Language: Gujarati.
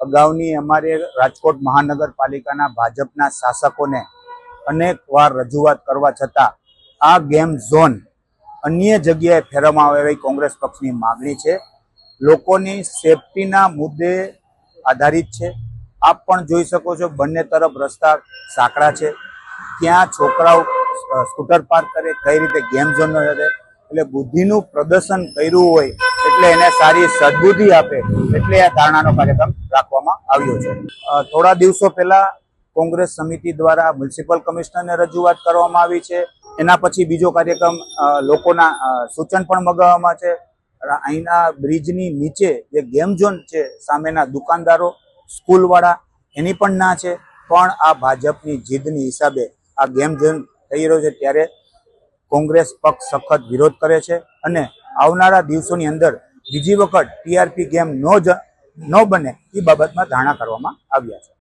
અગાઉની અમારે રાજકોટ મહાનગરપાલિકાના ભાજપના શાસકોને અનેક વાર રજૂઆત કરવા છતાં આ ગેમ ઝોન અન્ય જગ્યાએ ફેરવવામાં આવે એવી કોંગ્રેસ પક્ષની માગણી છે. લોકોની સેફટીના મુદ્દે આધારિત છે. આપ પણ જોઈ શકો છો બંને તરફ રસ્તા સાંકડા છે. ત્યાં છોકરાઓ સ્કૂટર પાર્ક કરે, કઈ રીતે ગેમ ઝોન રહે એટલે બુદ્ધિનું પ્રદર્શન કર્યું હોય એટલે એને સારી સદબુદ્ધિ આપે એટલે આ ધારણાનો કાર્યક્રમ રાખવામાં આવ્યો છે. થોડા દિવસો પહેલા કોંગ્રેસ સમિતિ દ્વારા મ્યુનિસિપલ કમિશનરને રજૂઆત કરવામાં આવી છે. એના પછી બીજો કાર્યક્રમ લોકોના સૂચન પણ મગાવવામાં છે. અહીંના બ્રિજની નીચે જે ગેમ ઝોન છે, સામેના દુકાનદારો, સ્કૂલવાળા, એની પણ ના છે. પણ આ ભાજપની જીદની હિસાબે આ ગેમ ઝોન થઈ રહ્યો છે ત્યારે કોંગ્રેસ પક્ષ સખત વિરોધ કરે છે. અને આવનારા દિવસોની અંદર બીજી વખત ટીઆરપી ગેમ ન ન બને એ બાબતમાં ધારણા કરવામાં આવ્યા છે.